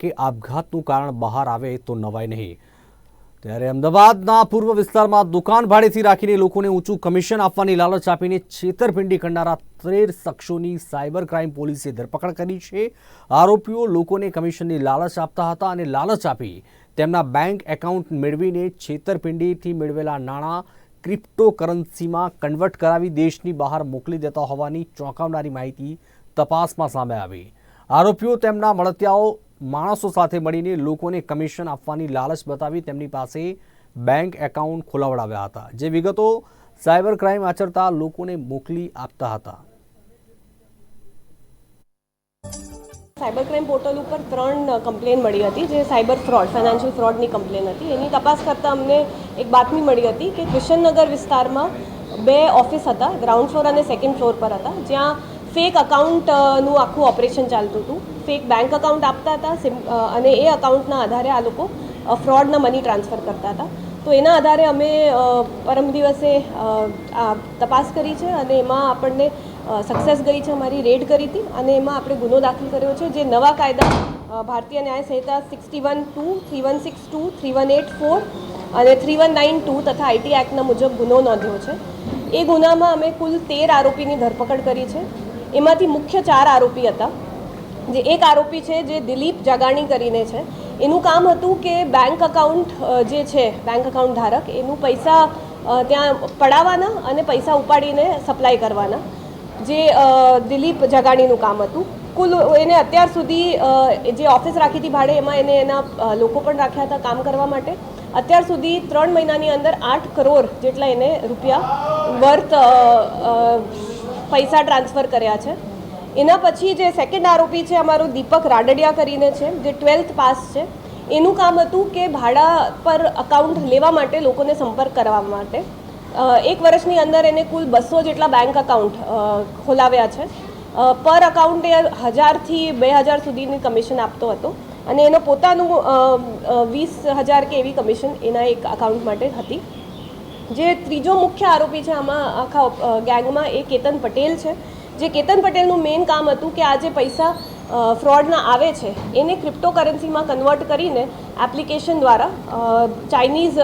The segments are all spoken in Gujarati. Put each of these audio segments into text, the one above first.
કે આપઘાતનું કારણ બહાર આવે તો નવાય નહીં. ત્યારે અમદાવાદના પૂર્વ વિસ્તારમાં દુકાન ભાડેથી રાખીને લોકોને ઊંચું કમિશન આપવાની લાલચ આપીને છેતરપિંડી કરનારા તેર શખ્સોની સાયબર ક્રાઇમ પોલીસે ધરપકડ કરી છે. આરોપીઓ લોકોને કમિશનની લાલચ આપતા હતા અને લાલચ આપી તેમના બેંક એકાઉન્ટ મેળવીને છેતરપિંડીથી મેળવેલા નાણાં ક્રિપ્ટોકરન્સીમાં કન્વર્ટ કરાવી દેશની બહાર મોકલી દેતા હોવાની ચોંકાવનારી માહિતી તપાસમાં સામે આવી. આરોપીઓ તેમના મળતિયાઓ માણસો સાથે મળીને લોકોને કમિશન આપવાની લાલચ બતાવી તેમની પાસે બેંક એકાઉન્ટ ખોલાવડાવ્યા હતા, જે વિગતો સાયબર ક્રાઇમ આચરતા લોકોને મોકલી આપતા હતા. સાયબર ક્રાઇમ પોર્ટલ ઉપર ત્રણ કમ્પ્લેન મળી હતી, જે સાયબર ફ્રોડ, ફાઇનાન્શિયલ ફ્રોડની કમ્પ્લેન હતી. એની તપાસ કરતાં અમને એક બાતમી મળી હતી કે કિશનનગર વિસ્તારમાં બે ઓફિસ હતા, ગ્રાઉન્ડ ફ્લોર અને સેકન્ડ ફ્લોર પર હતા, જ્યાં ફેક અકાઉન્ટનું આખું ઓપરેશન ચાલતું હતું. ફેક બેંક અકાઉન્ટ આપતા હતા અને એ અકાઉન્ટના આધારે આ લોકો ફ્રોડના મની ટ્રાન્સફર કરતા હતા. તો એના આધારે અમે પરમ દિવસે તપાસ કરી છે અને એમાં આપણને સક્સેસ ગઈ છે અમારી રેડ કરી હતી અને એમાં આપણે ગુનો દાખલ કર્યો છે. જે નવા કાયદા ભારતીય ન્યાય સંહિતા sixty one two three one six two three one eight four અને થ્રી વન નાઇન ટુ તથા આઈટી એક્ટના મુજબ ગુનો નોંધ્યો છે. એ ગુનામાં અમે કુલ તેર આરોપીની ધરપકડ કરી છે. એમાંથી મુખ્ય ચાર આરોપી હતા. જે એક આરોપી છે જે દિલીપ જગાણી કરીને છે. એનું કામ હતું કે બેંક અકાઉન્ટ જે છે બેંક અકાઉન્ટ ધારક, એનું પૈસા ત્યાં પડાવવાના અને પૈસા ઉપાડીને સપ્લાય કરવાના. જે દિલીપ જગાણીનું કામ હતું. કુલ એને અત્યાર સુધી જે ઓફિસ રાખી હતી ભાડે, એમાં એને એના લોકો પણ રાખ્યા હતા કામ કરવા માટે. અત્યાર સુધી ત્રણ મહિનાની અંદર આઠ કરોડ જેટલા એને રૂપિયા વર્થ પૈસા ટ્રાન્સફર કર્યા છે. એના પછી જે સેકન્ડ આરોપી છે અમારો દીપક રાડડિયા કરીને છે, જે ટ્વેલ્થ પાસ છે, એનું કામ હતું કે ભાડા પર અકાઉન્ટ લેવા માટે લોકોને સંપર્ક કરવા માટે. એક વર્ષની અંદર એને કુલ બસો જેટલા બેંક અકાઉન્ટ ખોલાવ્યા છે. પર અકાઉન્ટ એ હજારથી બે હજાર સુધીની કમિશન આપતો હતો અને એનો પોતાનું વીસ હજાર કે એવી કમિશન એના એક અકાઉન્ટ માટે હતી. જે ત્રીજો મુખ્ય આરોપી છે આમાં આખા ગેંગમાં એ કેતન પટેલ છે. જે કેતન પટેલનું મેઇન કામ હતું કે આ જે પૈસા ફ્રોડના આવે છે, એને ક્રિપ્ટોકરન્સીમાં કન્વર્ટ કરીને એપ્લિકેશન દ્વારા ચાઇનીઝ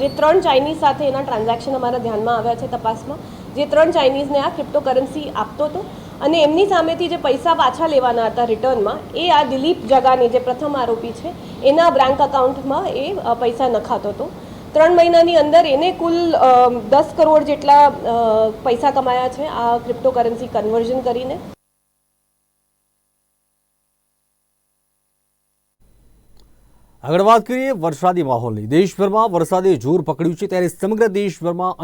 જે ત્રણ ચાઇનીઝ સાથે એના ટ્રાન્ઝેક્શન અમારા ધ્યાનમાં આવ્યા છે તપાસમાં, જે ત્રણ ચાઇનીઝને આ ક્રિપ્ટોકરન્સી આપતો હતો. અને એમની સામેથી જે પૈસા પાછા લેવાના હતા રિટર્નમાં, એ આ દિલીપ જગાની જે પ્રથમ આરોપી છે, એના બ્રાન્ક અકાઉન્ટમાં એ પૈસા નખાતો હતો. ત્રણ મહિનાની અંદર એને કુલ દસ કરોડ જેટલા પૈસા કમાયા છે આ ક્રિપ્ટોકરન્સી કન્વર્ઝન કરીને. આગળ વાત કરીએ વરસાદી માહોલની. દેશભરમાં વરસાદે જોર પકડ્યું છે ત્યારે સમગ્ર દેશભરમાં